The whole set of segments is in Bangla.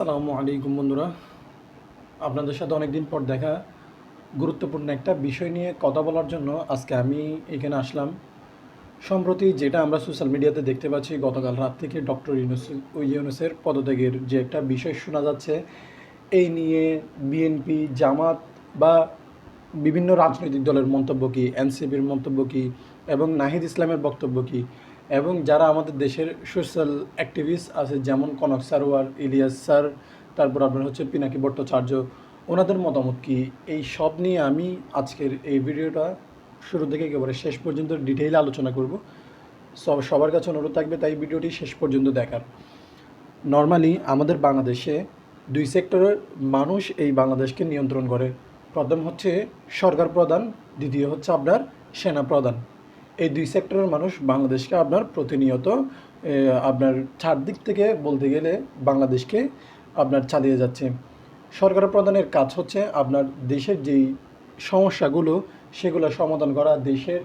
আসসালামু আলাইকুম বন্ধুরা। আপনাদের সাথে অনেকদিন পর দেখা। গুরুত্বপূর্ণ একটা বিষয় নিয়ে কথা বলার জন্য আজকে আমি এখানে আসলাম। সম্প্রতি যেটা আমরা সোশ্যাল মিডিয়াতে দেখতে পাচ্ছি, গতকাল রাত থেকে ডক্টর ইউনুস, ইউনুসের পদত্যাগের যে একটা বিষয় শোনা যাচ্ছে, এই নিয়ে বিএনপি জামাত বা বিভিন্ন রাজনৈতিক দলের মন্তব্য কী এনসিপির মন্তব্য কী এবং নাহিদ ইসলামের বক্তব্য কী এবং যারা আমাদের দেশের সোশ্যাল অ্যাক্টিভিস্ট আছে, যেমন কনক সারোয়ার, ইলিয়াস স্যার, তারপর আপনার হচ্ছে পিনাকি ভট্টাচার্য, ওনাদের মতামত কি? এই সব নিয়ে আমি আজকের এই ভিডিওটা শুরু থেকে একেবারে শেষ পর্যন্ত ডিটেইলে আলোচনা করব। সব, সবার কাছে অনুরোধ থাকবে তাই ভিডিওটি শেষ পর্যন্ত দেখার। নর্মালি আমাদের বাংলাদেশে দুই সেক্টরের মানুষ এই বাংলাদেশকে নিয়ন্ত্রণ করে। প্রথম হচ্ছে সরকার প্রধান, দ্বিতীয় হচ্ছে আপনার সেনা প্রধান। এই দুই সেক্টরের মানুষ বাংলাদেশকে আপনার প্রতিনিয়ত আপনার চারদিক থেকে বলতে গেলে বাংলাদেশকে আপনার চালিয়ে যাচ্ছে। সরকার প্রধানের কাজ হচ্ছে আপনার দেশের যেই সমস্যাগুলো, সেগুলো সমাধান করা, দেশের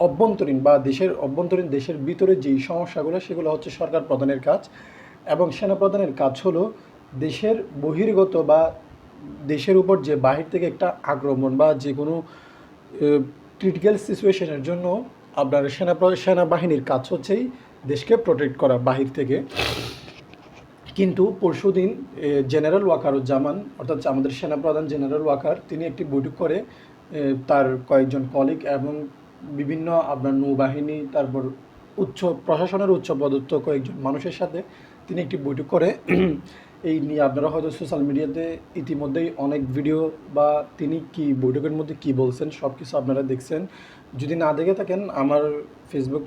অভ্যন্তরীণ বা দেশের অভ্যন্তরীণ, দেশের ভিতরে যেই সমস্যাগুলো, সেগুলো হচ্ছে সরকার প্রধানের কাজ। এবং সেনাপ্রধানের কাজ হলো দেশের বহির্গত বা দেশের উপর যে বাহির থেকে একটা আক্রমণ বা যে কোনো ক্রিটিক্যাল সিচুয়েশনের জন্য আপনার সেনা সেনাবাহিনীর কাজ হচ্ছেই দেশকে প্রোটেক্ট করা বাহির থেকে। কিন্তু পরশুদিন জেনারেল ওয়াকারুজ্জামান, অর্থাৎ আমাদের সেনাপ্রধান জেনারেল ওয়াকার, তিনি একটি বৈঠক করে তার কয়েকজন কলিগ এবং বিভিন্ন আপনার নৌবাহিনী, তারপর উচ্চ, প্রশাসনের উচ্চ পদস্থ কয়েকজন মানুষের সাথে তিনি একটি বৈঠক করে। এই নিয়ে আপনারা হয়তো সোশ্যাল মিডিয়াতে ইতিমধ্যেই অনেক ভিডিও বা তিনি কি বৈঠকের মধ্যে কি বলছেন সব কিছু আপনারা দেখছেন। যদি না দেখে থাকেন, আমার ফেসবুক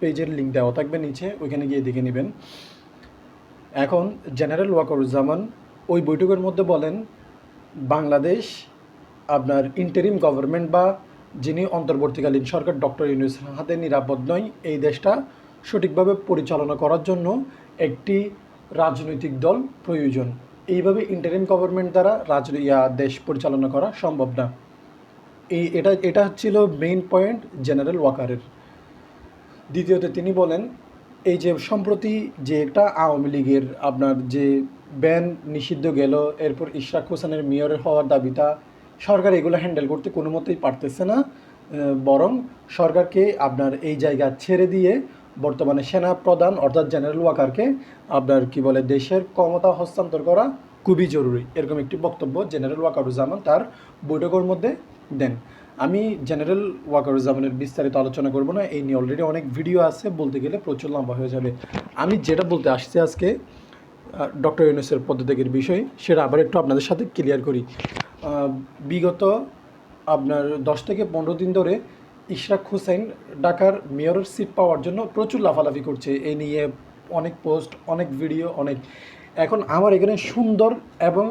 পেজের লিঙ্ক দেওয়া থাকবে নিচে, ওইখানে গিয়ে দেখে নেবেন। এখন জেনারেল ওয়াকারুজ্জামান ওই বৈঠকের মধ্যে বলেন, বাংলাদেশ, আপনার ইন্টারিম গভর্নমেন্ট বা যিনি অন্তর্বর্তীকালীন সরকার ডক্টর ইউনুস হাতে নিরাপদ নয়, এই দেশটা সঠিকভাবে পরিচালনা করার জন্য একটি রাজনৈতিক দল প্রয়োজন। এইভাবে ইন্টারিম গভর্নমেন্ট দ্বারা রাজ দেশ পরিচালনা করা সম্ভব না। এই এটা এটা ছিল মেইন পয়েন্ট জেনারেল ওয়াকারের দ্বিতীয়ত তিনি বলেন, এই যে সম্প্রতি যে একটা আওয়ামী লীগের আপনার যে ব্যান নিষিদ্ধ গেল, এরপর ইশরাক হোসেনের মেয়রের হওয়ার দাবিটা সরকার এগুলো হ্যান্ডেল করতে কোনো মতেই পারতেছে না বরং সরকারকে আপনার এই জায়গা ছেড়ে দিয়ে বর্তমানে সেনা প্রধান অর্থাৎ জেনারেল ওয়াকারকে আপনার কি বলে, দেশের ক্ষমতা হস্তান্তর করা খুবই জরুরি। এরকম একটি বক্তব্য জেনারেল ওয়াকারুজ্জামান তার বৈঠকের মধ্যে দেন, আমি জেনারেল ওয়াকারুজ্জামানের বিস্তারিত আলোচনা করব না, এই নিয়ে অলরেডি অনেক ভিডিও আছে, বলতে গেলে প্রচুর লম্বা হয়ে যাবে। আমি যেটা বলতে আসছি আজকে ডক্টর ইউনুসের পদত্যাগের বিষয়, সেটা আবার একটু আপনাদের সাথে ক্লিয়ার করি। বিগত আপনার দশ থেকে পনেরো দিন ধরে ইশরাক হুসাইন ঢাকার মেয়রের সিট পাওয়ার জন্য প্রচুর লাফালাফি করছে। এই নিয়ে অনেক পোস্ট অনেক ভিডিও অনেক। এখন আমার এখানে সুন্দর এবং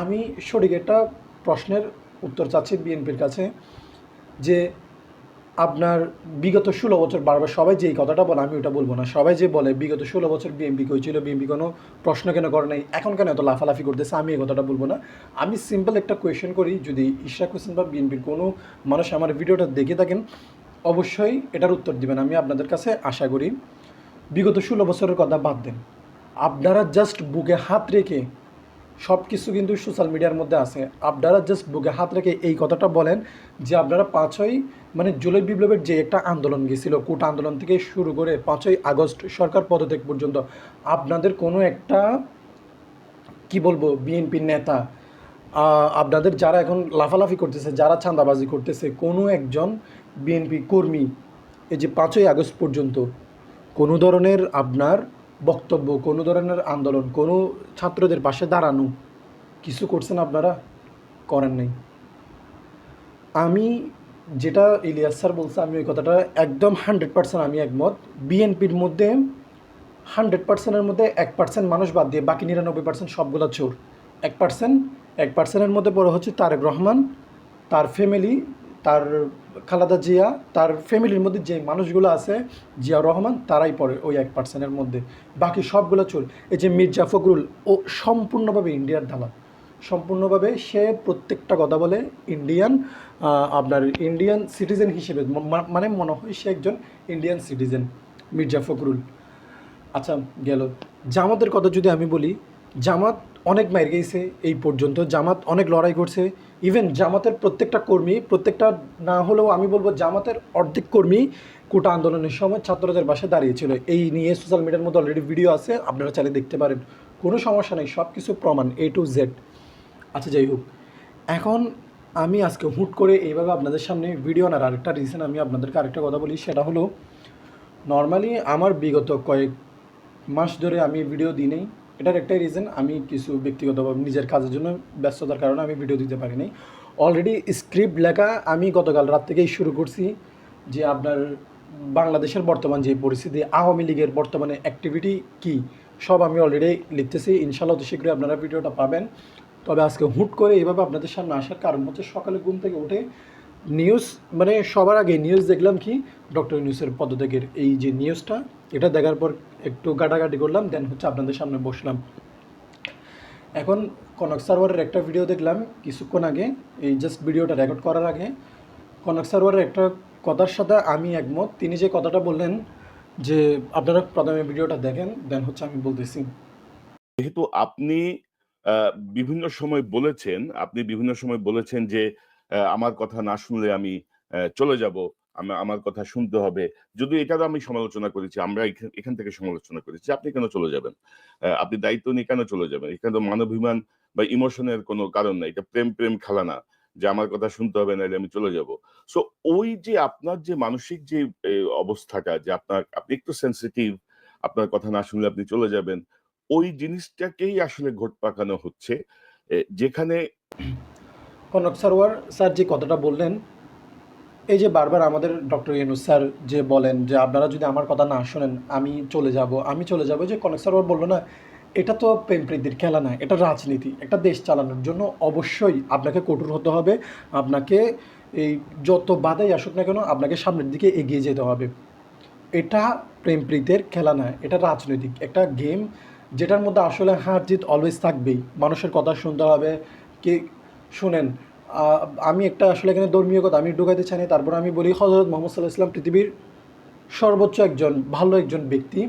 আমি সঠিক একটা প্রশ্নের উত্তর চাচ্ছি বিএনপির কাছে যে আপনার বিগত ষোলো বছর বারবার সবাই যে এই কথাটা বলে, আমি ওটা বলব না। সবাই যে বলে বিগত ষোলো বছর বিএমপি কইছিল বিএমপি কোনো প্রশ্ন কেন করে নাই, এখন কেন এত লাফালাফি করতেছে, আমি এই কথাটা বলব না। আমি সিম্পল একটা কোয়েশ্চেন করি, যদি ইশরাক হোসেন বা বিএনপির কোনো মানুষ আমার ভিডিওটা দেখে থাকেন, অবশ্যই এটার উত্তর দিবেন। আমি আপনাদের কাছে আশা করি, বিগত ষোলো বছরের কথা বাদ দেন। আপনারা জাস্ট বুকে হাত রেখে সব কিছু কিন্তু সোশ্যাল মিডিয়ার মধ্যে আছে। আপনারা জাস্ট বুকে হাত রেখে এই কথাটা বলেন যে আপনারা পাঁচই মানে জুলাই বিপ্লবের যে একটা আন্দোলন গেছিল, কোটা আন্দোলন থেকে শুরু করে পাঁচই আগস্ট সরকার পদত্যাগ পর্যন্ত, আপনাদের কোনো একটা, কি বলব বিএনপির নেতা আপনাদের যারা এখন লাফালাফি করতেছে, যারা চাঁদাবাজি করতেছে, কোনো একজন বিএনপি কর্মী এই যে পাঁচই আগস্ট পর্যন্ত, কোনো ধরনের আপনার বক্তব্য, কোনো ধরনের আন্দোলন, কোনো ছাত্রদের পাশে দাঁড়ানো, কিছু করছেন আপনারা? করেন নাই। আমি যেটা ইলিয়াস স্যার বলছে, আমি ওই কথাটা একদম হান্ড্রেড পার্সেন্ট আমি একমত। বিএনপির মধ্যে হান্ড্রেড পার্সেন্টের মধ্যে এক পার্সেন্ট মানুষ বাদ দিয়ে বাকি নিরানব্বই পার্সেন্ট সবগুলো চোর। এক পার্সেন্ট, এক পার্সেন্টের মধ্যে পড়ে হচ্ছে তারেক রহমান, তার ফ্যামিলি তার খালাদা জিয়া, তার ফ্যামিলির মধ্যে যে মানুষগুলো আছে জিয়া রহমান, তারাই পড়ে ওই এক পার্সেন্টের মধ্যে। বাকি সবগুলো চোর। এই যে মির্জা ফখরুল, ও সম্পূর্ণভাবে ইন্ডিয়ার দালাল। সম্পূর্ণভাবে সে প্রত্যেকটা কথা বলে ইন্ডিয়ান আপনার ইন্ডিয়ান সিটিজেন হিসেবে মানে মনে হয় সে একজন ইন্ডিয়ান সিটিজেন মির্জা ফখরুল। আচ্ছা গেল। জামাতের কথা যদি আমি বলি, জামাত অনেক মার গেছে এই পর্যন্ত। জামাত অনেক লড়াই করছে। ইভেন জামাতের প্রত্যেকটা কর্মী, প্রত্যেকটা না হলেও আমি বলব জামাতের অর্ধেক কর্মী কোটা আন্দোলনের সময় ছাত্রদের বাসায় দাঁড়িয়েছিল। এই নিয়ে সোশ্যাল মিডিয়ার মধ্যে অলরেডি ভিডিও আছে, আপনারা চাইলে দেখতে পারেন। কোনো সমস্যা নেই সব কিছু প্রমাণ এ টু জেড আচ্ছা যাই হোক। এখন আমি আজকে হুট করে এইভাবে আপনাদের সামনে ভিডিও আনার আরেকটা রিজন আমি আপনাদেরকে আরেকটা কথা বলি, সেটা হলো নর্মালি আমার বিগত কয়েক মাস ধরে আমি ভিডিও দিই নেই। এটার একটাই রিজন আমি কিছু ব্যক্তিগতভাবে নিজের কাজের জন্য ব্যস্ততার কারণে আমি ভিডিও দিতে পারিনি। অলরেডি স্ক্রিপ্ট লেখা আমি গতকাল রাত থেকেই শুরু করছি যে আপনার বাংলাদেশের বর্তমান যে পরিস্থিতি, আওয়ামী লীগের বর্তমানে অ্যাক্টিভিটি কি, সব আমি অলরেডি লিখতেছি। ইনশাল্লাহ অতি শীঘ্রই আপনারা ভিডিওটা পাবেন। তবে আজকে হুট করে এইভাবে আপনাদের সামনে আসার কারণ হচ্ছে সকালে ঘুম থেকে উঠে নিউজ মানে সবার আগে নিউজ দেখলাম কি? ডক্টর ইউনুসের পদত্যাগের এই যে নিউজটা এটা দেখার পর একটু গাটাগাটি করলাম দেন হচ্ছে আপনাদের সামনে বসলাম। এখন কনক সার্ভারের একটা ভিডিও দেখলাম কিছুক্ষণ আগে, এই জাস্ট ভিডিওটা রেকর্ড করার আগে। কনক সার্ভারের একটা কথার সাথে আমি একমত। তিনি যে কথাটা বললেন, যে আপনারা প্রথমে ভিডিওটা দেখেন দেন হচ্ছে আমি বলতেছি। যেহেতু আপনি বিভিন্ন সময় বলেছেন, আপনি বিভিন্ন সময় বলেছেন যে আমার কথা না শুনলে আমি চলে যাব। আমার কথা শুনতে হবে। যদি এটারও আমি সমালোচনা করেছি, আমরা এখান- থেকে সমালোচনা করেছি আপনি কেন চলে যাবেন? আপনি দায়িত্ব নিয়ে কেন চলে যাবেন? এখানে তো মানবিমান বা ইমোশনের কোনো কারণ নাই, এটা প্রেম প্রেম খেলা না। যে আমার কথা শুনতে হবে, নাহলে আমি চলে যাব। সো ওই যে আপনার যে মানসিক যে অবস্থাটা, যে আপনার, আপনি একটু সেন্সিটিভ আপনার কথা না শুনলে আপনি চলে যাবেন, ওই জিনিসটাকেই আসলে ঘট পাকানো হচ্ছে যেখানে কনক সারওয়ার স্যার যে কথাটা বললেন, এই যে বারবার আমাদের ডক্টর ইউনুস স্যার যে বলেন যে আপনারা যদি আমার কথা না শোনেন, আমি চলে যাব, আমি চলে যাব, যে কনক সারওয়ার বলল, না, এটা তো প্রেম প্রীতির খেলা না, এটা রাজনীতি, একটা দেশ চালানোর জন্য অবশ্যই আপনাকে কঠোর হতে হবে, আপনাকে এই যত বাধাই আসুক না কেন, আপনাকে সামনের দিকে এগিয়ে যেতে হবে। এটা প্রেম প্রীতের খেলা না, এটা রাজনৈতিক একটা গেম, যেটার মধ্যে আসলে হার জিত অলওয়েজ থাকবেই। মানুষের কথা শুনতে হবে, কে শুনেন আমি একটা আসলে এখানে ধর্মীয় কথা, আমি ঢুকাইতে চাই না তারপর আমি বলি হজরত মোহাম্মদ সাল্লাহ ইসলাম পৃথিবীর সর্বোচ্চ একজন, ভালো একজন ব্যক্তি,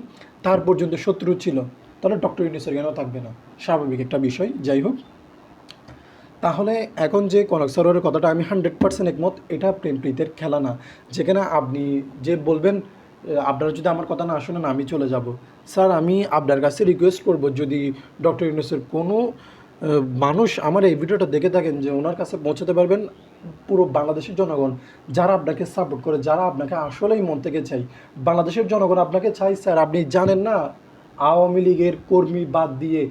তার পর্যন্ত শত্রু ছিল। তাহলে ডক্টর ইউনিসের কেন থাকবে না। স্বাভাবিক একটা বিষয়, যাই হোক। তাহলে এখন যে কনক সরোয়ারের কথাটা আমি হান্ড্রেড পার্সেন্ট একমত, এটা প্রেম প্রীতের খেলা না। যেখানে আপনি যে বলবেন আপনারা যদি আমার কথা না শোনেন, আমি চলে যাব। স্যার, আমি আপনার কাছে রিকোয়েস্ট করব, যদি ডক্টর ইউনুসের কোনো মানুষ আমার এই ভিডিওটা দেখে থাকেন যে ওনার কাছে পৌঁছাতে পারবেন পুরো বাংলাদেশের জনগণ, যারা আপনাকে সাপোর্ট করে, যারা আপনাকে আসলেই মন থেকে চাই বাংলাদেশের জনগণ আপনাকে চাই স্যার, আপনি জানেন না? আওয়ামী লীগের কর্মী বাদ দিয়ে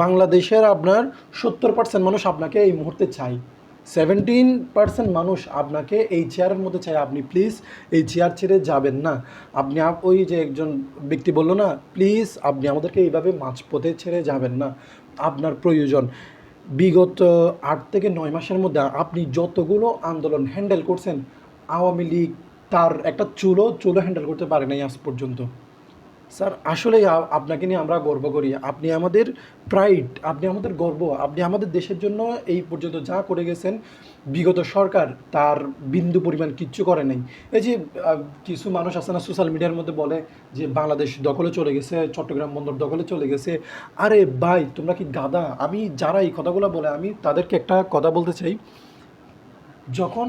বাংলাদেশের আপনার সত্তর পার্সেন্ট মানুষ আপনাকে এই মুহূর্তে চাই সেভেন্টিন পার্সেন্ট মানুষ আপনাকে এই চেয়ারের মধ্যে চাই আপনি প্লিজ এই চেয়ার ছেড়ে যাবেন না। আপনি ওই যে একজন ব্যক্তি বলল না প্লিজ আপনি আমাদেরকে এইভাবে মাঝপথে ছেড়ে যাবেন না। আপনার প্রয়োজন। বিগত আট থেকে নয় মাসের মধ্যে আপনি যতগুলো আন্দোলন হ্যান্ডেল করছেন, আওয়ামী লীগ তার একটা চুলো চুলো হ্যান্ডেল করতে পারে নাই আজ পর্যন্ত। স্যার, আসলেই আপনাকে নিয়ে আমরা গর্ব করি। আপনি আমাদের প্রাইড আপনি আমাদের গর্ব, আপনি আমাদের দেশের জন্য এই পর্যন্ত যা করে গেছেন, বিগত সরকার তার বিন্দু পরিমাণ কিচ্ছু করে নাই। এই যে কিছু মানুষ আছে না সোশ্যাল মিডিয়ার মধ্যে বলে যে, বাংলাদেশ দখলে চলে গেছে, চট্টগ্রাম বন্দর দখলে চলে গেছে। আরে ভাই, তোমরা কি গাদা আমি যারা এই কথাগুলো বলে, আমি তাদেরকে একটা কথা বলতে চাই। যখন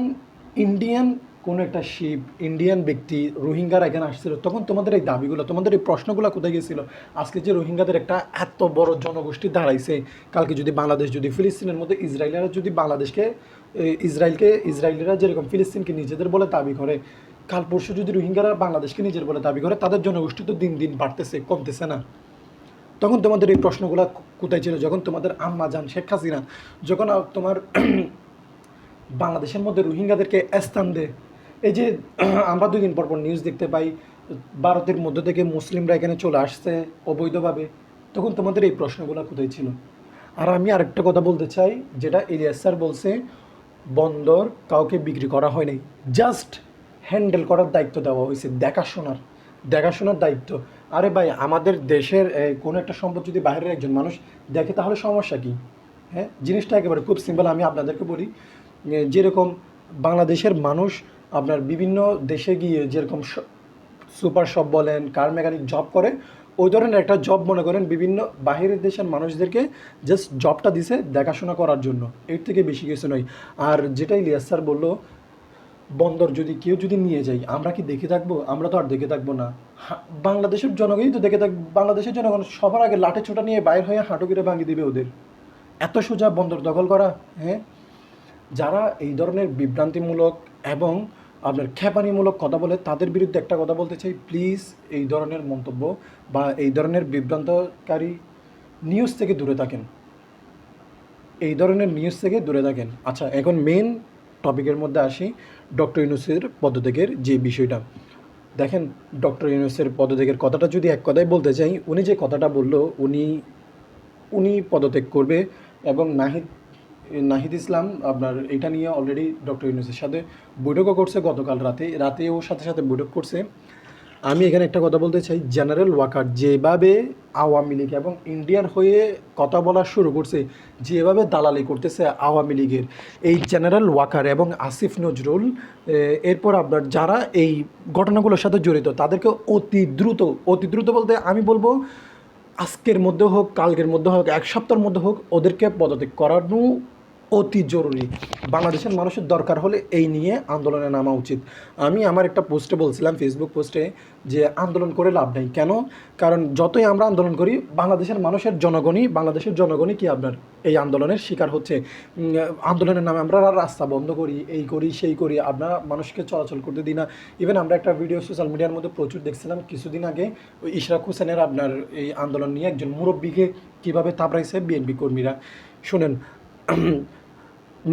ইন্ডিয়ান কোনো একটা শিপ ইন্ডিয়ান ব্যক্তি, রোহিঙ্গারা এখানে আসছিল, তখন তোমাদের এই দাবিগুলো, তোমাদের এই প্রশ্নগুলো কোথায় গেছিল আজকে যে রোহিঙ্গাদের একটা এত বড় জনগোষ্ঠী দাঁড়াইছে, কালকে যদি বাংলাদেশ, যদি ফিলিস্তিনের মধ্যে ইসরায়েলিরা যদি বাংলাদেশকে ইসরায়েলকে, ইসরায়েলিরা যেরকম ফিলিস্তিনকে নিজেদের বলে দাবি করে, কাল পরশু যদি রোহিঙ্গারা বাংলাদেশকে নিজের বলে দাবি করে, তাদের জনগোষ্ঠী তো দিন দিন বাড়তেছে, কমতেছে না। তখন তোমাদের এই প্রশ্নগুলো কোথায় ছিল? যখন তোমাদের আম্মা যান শেখ হাসিনা, যখন তোমার বাংলাদেশের মধ্যে রোহিঙ্গাদেরকে স্থান দেয় এই যে, আমরা দুই দিন পর পর নিউজ দেখতে পাই, ভারতের মধ্য থেকে মুসলিমরা এখানে চলে আসছে অবৈধভাবে। তখন তোমাদের এই প্রশ্নগুলো কোথায় ছিল? আর আমি আরেকটা কথা বলতে চাই, যেটা ইলিয়াস স্যার বলছে, বন্দর কাউকে বিক্রি করা হয় নাই। জাস্ট হ্যান্ডেল করার দায়িত্ব দেওয়া হয়েছে, দেখাশোনার দেখাশোনার দায়িত্ব। আরে ভাই, আমাদের দেশের কোনো একটা সম্পদ যদি বাইরের একজন মানুষ দেখে, তাহলে সমস্যা কী? হ্যাঁ জিনিসটা একেবারে খুব সিম্পল আমি আপনাদেরকে বলি যেরকম বাংলাদেশের মানুষ আপনার বিভিন্ন দেশে গিয়ে যেরকম সুপার শপ বলেন কার মেকানিক জব করে, ওই ধরনের একটা জব মনে করেন বিভিন্ন বাহিরের দেশের মানুষদেরকে জাস্ট জবটা দিছে দেখাশোনা করার জন্য। এর থেকে বেশি কিছু নয়। আর যেটাই লিয়াস স্যার বলল, বন্দর যদি কেউ যদি নিয়ে যাই আমরা কি দেখে থাকব? আমরা তো আর দেখে থাকব না। বাংলাদেশের জনগণই তো দেখে থাক, বাংলাদেশের জনগণ সবার আগে লাঠে ছোটা নিয়ে বাইর হয়ে হাঁটু গিরে ভাঙিয়ে দিবে ওদের। এত সোজা বন্দর দখল করা হ্যাঁ? যারা এই ধরনের বিভ্রান্তিমূলক এবং আপনার খেপানিমূলক কথা বলে তাদের বিরুদ্ধে একটা কথা বলতে চাই। প্লিজ এই ধরনের মন্তব্য বা এই ধরনের বিভ্রান্তকারী নিউজ থেকে দূরে থাকেন। এই ধরনের নিউজ থেকে দূরে থাকেন। আচ্ছা এখন মেন টপিকের মধ্যে আসি ডক্টর ইউনুসের পদত্যাগের যে বিষয়টা। দেখেন ডক্টর ইউনুসের পদত্যাগের কথাটা যদি এক কথায় বলতে চাই, উনি যে কথাটা বলল, উনি উনি পদত্যাগ করবে এবং নাহিদ নাহিদ ইসলাম, আপনার এটা নিয়ে অলরেডি ডক্টর ইউনুসের সাথে বৈঠকও করছে গতকাল রাতে। রাতে ওর সাথে সাথে বৈঠক করছে। আমি এখানে একটা কথা বলতে চাই। জেনারেল ওয়াকার যেভাবে আওয়ামী লীগ এবং ইন্ডিয়ার হয়ে কথা বলা শুরু করছে, যেভাবে দালালি করতেছে আওয়ামী লীগের, এই জেনারেল ওয়াকার এবং আসিফ নজরুল এরপর আপনার যারা এই ঘটনাগুলোর সাথে জড়িত, তাদেরকে অতি দ্রুত অতি দ্রুত বলতে আমি বলব, আজকের মধ্যে হোক, কালকের মধ্যে হোক, এক সপ্তাহের মধ্যে হোক, ওদেরকে পদত্যাগ করানো অতি জরুরি। বাংলাদেশের মানুষের দরকার হলে এই নিয়ে আন্দোলনে নামা উচিত। আমি আমার একটা পোস্টে বলছিলাম ফেসবুক পোস্টে, যে আন্দোলন করে লাভ নেই। কেন? কারণ যতই আমরা আন্দোলন করি, বাংলাদেশের মানুষের জনগণই, বাংলাদেশের জনগণই কি আপনার এই আন্দোলনের শিকার হচ্ছে? আন্দোলনের নামে আমরা রাস্তা বন্ধ করি, এই করি, সেই করি আমরা মানুষকে চলাচল করতে দিই না। ইভেন আমরা একটা ভিডিও সোশ্যাল মিডিয়ার মধ্যে প্রচুর দেখছিলাম, কিছুদিন আগে ইশরাক হোসেনের আপনার এই আন্দোলন নিয়ে একজন মুরব্বীকে কীভাবে থাপড়াইছে বিএনপি কর্মীরা। শুনেন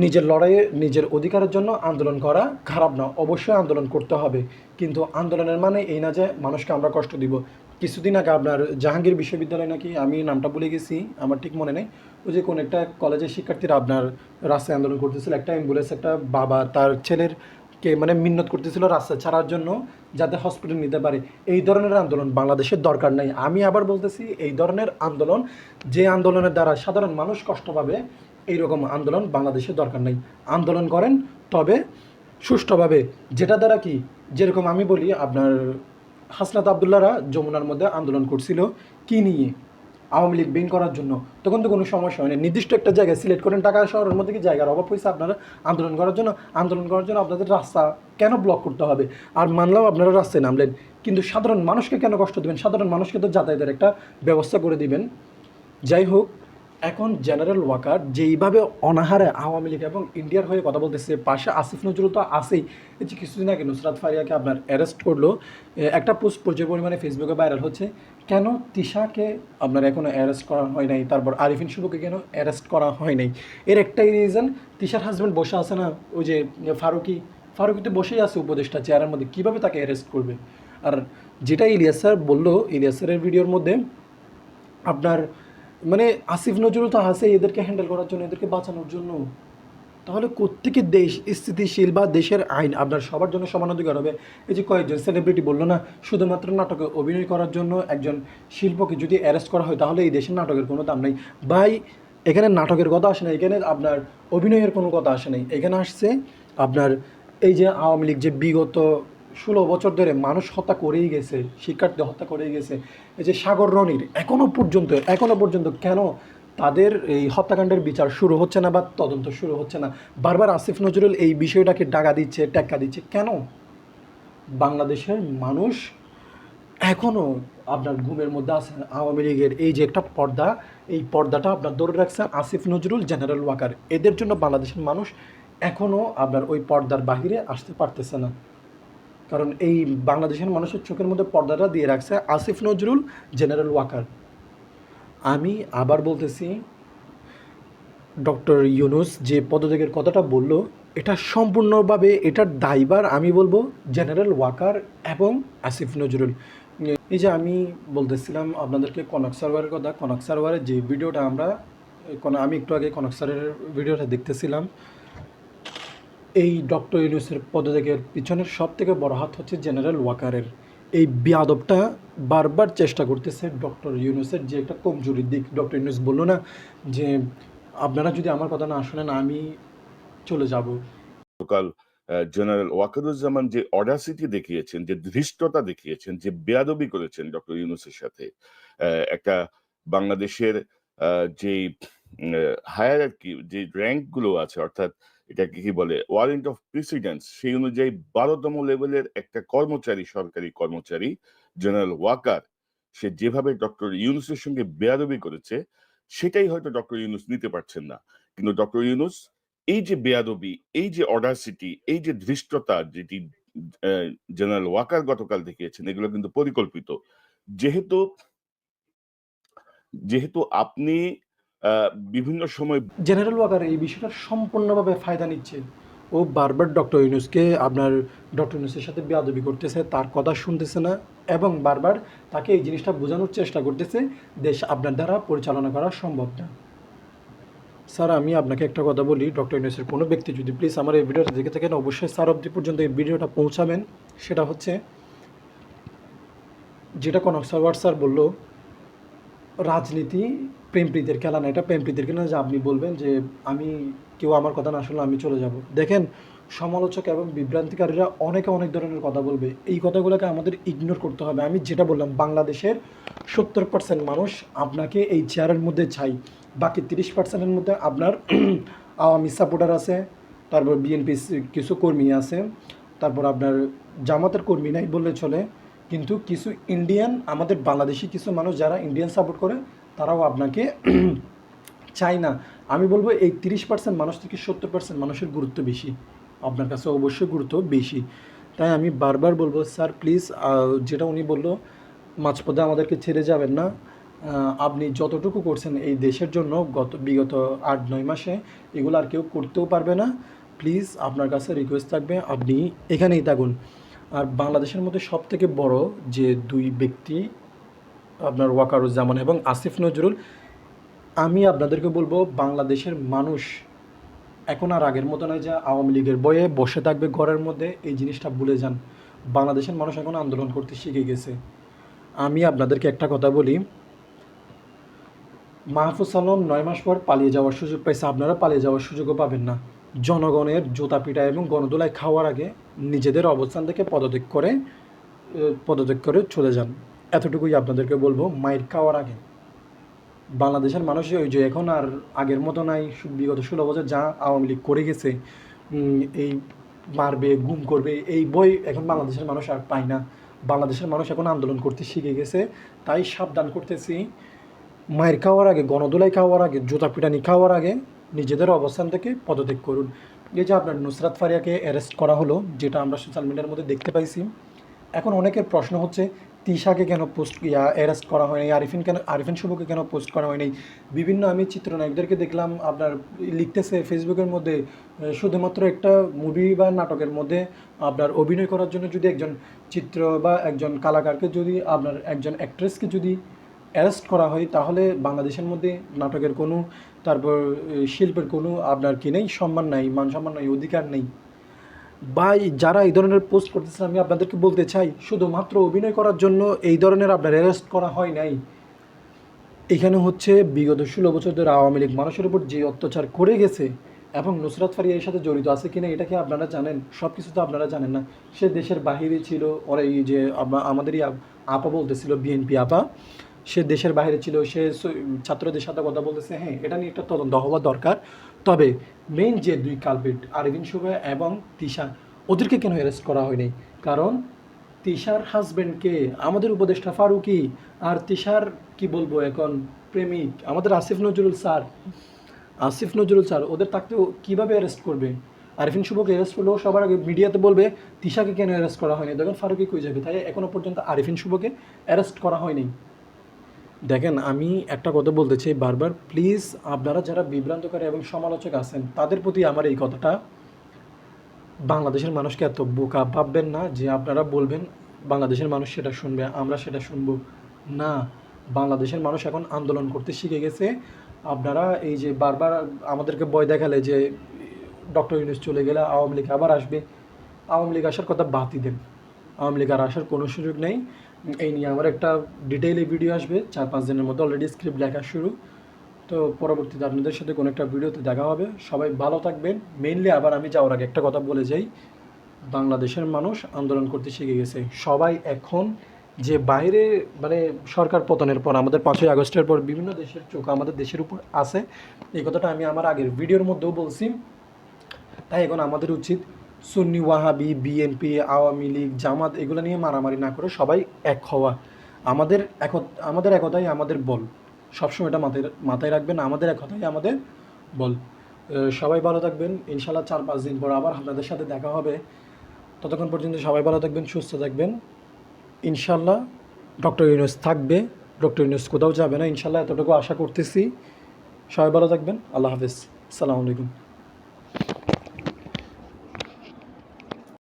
নিজের লড়াইয়ে নিজের অধিকারের জন্য আন্দোলন করা খারাপ না, অবশ্যই আন্দোলন করতে হবে। কিন্তু আন্দোলনের মানে এই না যে মানুষকে আমরা কষ্ট দিব। কিছুদিন আগে আপনার জাহাঙ্গীর বিশ্ববিদ্যালয় নাকি, আমি নামটা ভুলে গেছি, আমার ঠিক মনে নেই। ওই যে কোন একটা কলেজের শিক্ষার্থীরা আপনার রাস্তায় আন্দোলন করতেছিল, একটা অ্যাম্বুলেন্স একটা বাবা তার ছেলের কে মানে মিন্নত করতেছিল রাস্তা ছাড়ার জন্য যাতে হসপিটাল নিতে পারে। এই ধরনের আন্দোলন বাংলাদেশের দরকার নাই। আমি আবার বলতেছি, এই ধরনের আন্দোলন যে আন্দোলনের দ্বারা সাধারণ মানুষ কষ্ট পাবে এইরকম আন্দোলন বাংলাদেশের দরকার নেই। আন্দোলন করেন, তবে সুষ্ঠুভাবে যেটা দ্বারা কি, যেরকম আমি বলি, আপনার হাসনাত আবদুল্লাহরা যমুনার মধ্যে আন্দোলন করছিল, কি নিয়ে? আওয়ামী লীগ বিন করার জন্য। তখন তো কোনো সমস্যা হয়নি। নির্দিষ্ট একটা জায়গায় সিলেক্ট করেন, ঢাকা শহরের মধ্যে কি জায়গার অভাব হয়েছে আপনারা? আন্দোলন করার জন্য, আন্দোলন করার জন্য আপনাদের রাস্তা কেন ব্লক করতে হবে? আর মানলাম আপনারা রাস্তায় নামলেন। কিন্তু সাধারণ মানুষকে কেন কষ্ট দেবেন? সাধারণ মানুষকে তো যাতায়াতের একটা ব্যবস্থা করে দিবেন। যাই হোক এখন জেনারেল ওয়াকার যেইভাবে অনাহারে আওয়ামী লীগ এবং ইন্ডিয়ার হয়ে কথা বলতেছে, পাশে আসিফ নজরুল তো এই যে কিছুদিন আগে নুসরাত ফারিয়াকে আপনার অ্যারেস্ট করল একটা পোস্ট প্রচুর পরিমাণে ফেসবুকে ভাইরাল হচ্ছে। কেন তিশাকে আপনার এখনও অ্যারেস্ট করা হয় নাই? তারপর আরিফিন শুভকে কেন অ্যারেস্ট করা হয় নাই? এর একটাই রিজন তিশার হাজব্যান্ড বসে আছে না, ওই যে ফারুকি ফারুকি তো বসেই আছে উপদেষ্টা চেয়ারের মধ্যে, কীভাবে তাকে অ্যারেস্ট করবে? আর যেটা ইলিয়াস স্যার বলল, ইলিয়াস স্যারের ভিডিওর মধ্যে, আপনার মানে আসিফ নজরুল তো আছে এদেরকে হ্যান্ডেল করার জন্য, এদেরকে বাঁচানোর জন্য। তাহলে কোত্থেকে দেশ স্থিতিশীল বা দেশের আইন আপনার সবার জন্য সমান অধিকার হবে? এই যে কয়েকজন সেলিব্রিটি বলল না, শুধুমাত্র নাটকে অভিনয় করার জন্য একজন শিল্পকে যদি অ্যারেস্ট করা হয়, তাহলে এই দেশের নাটকের কোনো দাম নেই। ভাই, এখানে নাটকের কথা আসে না, এখানে আপনার অভিনয়ের কোনো কথা আসে নাই। এখানে আসছে আপনার এই যে আওয়ামী লীগ যে বিগত ষোলো বছর ধরে মানুষ হত্যা করেই গেছে, শিক্ষার্থী হত্যা করেই গেছে। এই যে সাগর রনির এখনও পর্যন্ত এখনও পর্যন্ত কেন তাদের এই হত্যাকাণ্ডের বিচার শুরু হচ্ছে না বা তদন্ত শুরু হচ্ছে না? বারবার আসিফ নজরুল এই বিষয়টাকে ডাকা দিচ্ছে, টেক্কা দিচ্ছে কেন? বাংলাদেশের মানুষ এখনও আপনার ঘুমের মধ্যে আছে আওয়ামী লীগের এই যে একটা পর্দা, এই পর্দাটা আপনার ধরে রাখছেন আসিফ নজরুল, জেনারেল ওয়াকার। এদের জন্য বাংলাদেশের মানুষ এখনও আপনার ওই পর্দার বাহিরে আসতে পারতেছে না। কারণ এই বাংলাদেশের মানুষের চোখের মধ্যে পর্দাটা দিয়ে রাখছে আসিফ নজরুল, জেনারেল ওয়াকার। আমি আবার বলতেছি, ডক্টর ইউনুস যে পদত্যাগের কথাটা বলল, এটা সম্পূর্ণভাবে এটার দায়বার আমি বলব জেনারেল ওয়াকার এবং আসিফ নজরুল। এই যে আমি বলতেছিলাম আপনাদেরকে কনক সার্ভারের কথা, কনক সার্ভারের যে ভিডিওটা আমরা আমি একটু আগে কনক সার্ভারের ভিডিওটা দেখতেছিলাম এই ডক্টর ইউনুসের পদত্যাগের পিছনের সব থেকে বড় হাত হচ্ছে জেনারেল ওয়াকারের। এই বিয়াদবটা বারবার চেষ্টা করতেছে ডক্টর ইউনুসের যে একটা কমজোরির দিক। ডক্টর ইউনুস বলল না যে, আপনারা যদি আমার কথা না শোনেন, আমি চলে যাব। গতকাল জেনারেল ওয়াকারুজ্জামান যে অডাসিটি দেখিয়েছেন, যে ধৃষ্টতা দেখিয়েছেন, যে বেয়াদবি করেছেন ডক্টর ইউনুসের সাথে একটা বাংলাদেশের যে হায়ারার্কি যে র্যাঙ্কগুলো আছে, অর্থাৎ এটাকে কি বলে ওয়ারেন্ট অফ প্রেসিডেন্স সেই অনুযায়ী বারোতম লেভেলের একটা কর্মচারী, সরকারি কর্মচারী জেনারেল ওয়াকার সে যেভাবে ডক্টর ইউনুসের সঙ্গে বেয়াদবি করেছে, সেটাই হয়তো ডক্টর ইউনুস নিতে পারছেন না। কিন্তু ডক্টর ইউনুস এই যে বেয়াদবি, এই যে অডাসিটি এই যে ধৃষ্টতা যেটি জেনারেল ওয়াকার গতকাল দেখিয়েছেন, এগুলো কিন্তু পরিকল্পিত। যেহেতু যেহেতু আপনি বিভিন্ন সময় জেনারেল ওয়াকার এই বিষয়টা সম্পূর্ণভাবে ফায়দা নিচ্ছে। ও বারবার ডক্টর ইউনুসকে আপনার ডক্টর ইউনুসের সাথে বেয়াদবি করতেছে, তার কথা শুনতেছে না এবং বারবার তাকে এই জিনিসটা বোঝানোর চেষ্টা করতেছে, দেশ আপনার দ্বারা পরিচালনা করা সম্ভব না। স্যার, আমি আপনাকে একটা কথা বলি, ডক্টর ইউনুসের কোনো ব্যক্তি যদি প্লিজ আমার এই ভিডিওটা দেখে থাকেন, অবশ্যই স্যার অবধি পর্যন্ত এই ভিডিওটা পৌঁছাবেন। সেটা হচ্ছে, যেটা কনক সারওয়ার স্যার বলল, রাজনীতি প্রেমপ্রীতের খেলা না, এটা প্রেমপ্রীতের খেলা যে আপনি বলবেন যে আমি কেউ আমার কথা না শুনলে আমি চলে যাব। দেখেন, সমালোচক এবং বিভ্রান্তিকারীরা অনেকে অনেক ধরনের কথা বলবে। এই কথাগুলোকে আমাদের ইগনোর করতে হবে। আমি যেটা বললাম, বাংলাদেশের সত্তর পার্সেন্ট মানুষ আপনাকে এই চেয়ারের মধ্যে চাই। বাকি তিরিশ পার্সেন্টের মধ্যে আপনার আওয়ামী সাপোর্টার আছে, তারপর বিএনপি কিছু কর্মী আছে, তারপর আপনার জামাতের কর্মী নাই বললে চলে। কিন্তু কিছু ইন্ডিয়ান আমাদের বাংলাদেশি কিছু মানুষ যারা ইন্ডিয়ান সাপোর্ট করে তারাও আপনাকে চাই না। আমি বলব এই তিরিশ পার্সেন্ট মানুষ থেকে সত্তর পার্সেন্ট মানুষের গুরুত্ব বেশি। আপনার কাছে অবশ্যই গুরুত্ব বেশি। তাই আমি বারবার বলব, স্যার প্লিজ যেটা উনি বলল, মাঝপথে আমাদেরকে ছেড়ে যাবেন না। আপনি যতটুকু করছেন এই দেশের জন্য, গত, বিগত আট, নয় মাসে, এগুলো আর কেউ করতেও পারবে না। প্লিজ আপনার কাছে রিকোয়েস্ট থাকবে, আপনি এখানেই থাকুন। আর বাংলাদেশের মধ্যে সব থেকে বড় যে দুই ব্যক্তি আপনার ওয়াকারুজ্জামান এবং আসিফ নজরুল, আমি আপনাদেরকে বলব বাংলাদেশের মানুষ এখন আর আগের মতো নয় যে আওয়ামী লীগের বয়ে বসে থাকবে ঘরের মধ্যে। এই জিনিসটা ভুলে যান। বাংলাদেশের মানুষ এখন আন্দোলন করতে শিখে গেছে। আমি আপনাদেরকে একটা কথা বলি। মাহফুজ আলম নয় মাস পর পালিয়ে যাওয়ার সুযোগ পাইছে। আপনারা পালিয়ে যাওয়ার সুযোগও পাবেন না। জনগণের জুতা পিটা এবং গণদোলায় খাওয়ার আগে নিজেদের অবস্থান থেকে পদত্যাগ করে পদত্যাগ করে চলে যান। এতটুকুই আপনাদেরকে বলব মায়ের খাওয়ার আগে। বাংলাদেশের মানুষই ওই যে এখন আর আগের মতো নাই, বিগত ষোলো বছর যা আওয়ামী লীগ করে গেছে এই মারবে, গুম করবে, এই বই এখন বাংলাদেশের মানুষ আর পায় না। বাংলাদেশের মানুষ এখন আন্দোলন করতে শিখে গেছে, তাই সাবধান করতেছি। মায়ের খাওয়ার আগে গণদোলাই খাওয়ার আগে, জুতা পিটানি খাওয়ার আগে নিজেদের অবস্থান থেকে পদত্যাগ করুন। এই যে আপনার নুসরাত ফারিয়াকে অ্যারেস্ট করা হলো, যেটা আমরা সোশ্যাল মিডিয়ার মধ্যে দেখতে পাইছি। এখন অনেকের প্রশ্ন হচ্ছে তিশাকে কেন পোস্ট ইয়া অ্যারেস্ট করা হয়নি? আরিফিন কেন আরিফিন শুভকে কেন পোস্ট করা হয়নি? বিভিন্ন আমি চিত্রনায়কদেরকে দেখলাম, আপনার লিখতেছে ফেসবুকের মধ্যে শুধুমাত্র একটা মুভি বা নাটকের মধ্যে আপনার অভিনয় করার জন্য যদি একজন চিত্র বা একজন কলাকারকে যদি আপনার একজন অ্যাক্ট্রেসকে যদি অ্যারেস্ট করা হয়, তাহলে বাংলাদেশের মধ্যে নাটকের কোনো, তারপর শিল্পের কোনো আপনার কি নেই? সম্মান নাই, মান সম্মান নাই, অধিকার নেই। বা যারা এই ধরনের পোস্ট করতেছেন, আমি আপনাদেরকে বলতে চাই, শুধুমাত্র অভিনয় করার জন্য এই ধরনের আপনার অ্যারেস্ট করা হয় নাই। এখানে হচ্ছে বিগত ষোলো বছর ধরে আওয়ামী লীগ মানুষের উপর যে অত্যাচার করে গেছে এবং নুসরাত ফারিয়া এর সাথে জড়িত আছে কিনা, এটা কি আপনারা জানেন? সব কিছু তো আপনারা জানেন না। সে দেশের বাহিরে ছিল, ওরা এই যে আমাদেরই আপা বলতেছিল, বিএনপি আপা। সে দেশের বাইরে ছিল, সে ছাত্রদের সাথে কথা বলতেছে হ্যাঁ এটা নিয়ে একটা তদন্ত হওয়া দরকার। তবে মেইন যে দুই কালপিট আরবিন শুভ এবং তিশা, ওদেরকে কেন অ্যারেস্ট করা হয়নি? কারণ তিশার হাজবেন্ডকে আমাদের উপদেষ্টা ফারুকি আর তিশার, কি বলব এখন, প্রেমিক, আমাদের আসিফ নজরুল স্যার, আসিফ নজরুল স্যার, ওদের থাকতে ও কীভাবে অ্যারেস্ট করবে? আরিফিন শুভকে অ্যারেস্ট করলেও সবার আগে মিডিয়াতে বলবে, তিশাকে কেন অ্যারেস্ট করা হয়নি? দেখেন ফারুকি কই যাবে? তাই এখনও পর্যন্ত আরিফিন শুভকে অ্যারেস্ট করা হয়নি। দেখেন, আমি একটা কথা বলতে চাই বারবার প্লিজ আপনারা যারা বিভ্রান্তকারী এবং সমালোচক আছেন, তাদের প্রতি আমার এই কথাটা, বাংলাদেশের মানুষকে এত বোকা ভাববেন না যে আপনারা বলবেন, বাংলাদেশের মানুষ সেটা শুনবে, আমরা সেটা শুনব। না, বাংলাদেশের মানুষ এখন আন্দোলন করতে শিখে গেছে। আপনারা এই যে বারবার আমাদেরকে বয় দেখালে যে, ডক্টর ইউনুস চলে গেলে আওয়ামী লীগ আবার আসবে, আওয়ামী লীগ আসার কথা বাদই দেন। আওয়ামী লীগ আর আসার কোনো সুযোগ নেই। এই নিয়ে আমার একটা ডিটেইলে ভিডিও আসবে, চার পাঁচ দিনের মধ্যে অলরেডি স্ক্রিপ্ট লেখা শুরু। তো পরবর্তীতে আপনাদের সাথে কোনো একটা ভিডিওতে দেখা হবে। সবাই ভালো থাকবেন। মেইনলি আবার আমি যাওয়ার আগে একটা কথা বলে যাই। বাংলাদেশের মানুষ আন্দোলন করতে শিখে গেছে। সবাই এখন যে বাইরে মানে সরকার পতনের পর, আমাদের পাঁচই আগস্টের পর বিভিন্ন দেশের চোখ আমাদের দেশের উপর আছে। এই কথাটা আমি আমার আগের ভিডিওর মধ্যেও বলছি। তাই এখন আমাদের উচিত সুন্নি, ওয়াহাবি বিএনপি আওয়ামী লীগ, জামাত, এগুলো নিয়ে মারামারি না করে সবাই এক হওয়া। আমাদের এক আমাদের একতাই আমাদের বল। সবসময় এটা মাথায় মাথায় রাখবেন, আমাদের একতাই আমাদের বল। সবাই ভালো থাকবেন, ইনশাল্লাহ চার পাঁচ দিন পর আবার আপনাদের সাথে দেখা হবে। ততক্ষণ পর্যন্ত সবাই ভালো থাকবেন, সুস্থ থাকবেন। ইনশাল্লাহ ডক্টর ইউনুস থাকবে। ডক্টর ইউনুস কোথাও যাবে না, ইনশাল্লাহ এতটুকু আশা করতেছি। সবাই ভালো থাকবেন, আল্লাহ হাফিজ। আসসালামু আলাইকুম।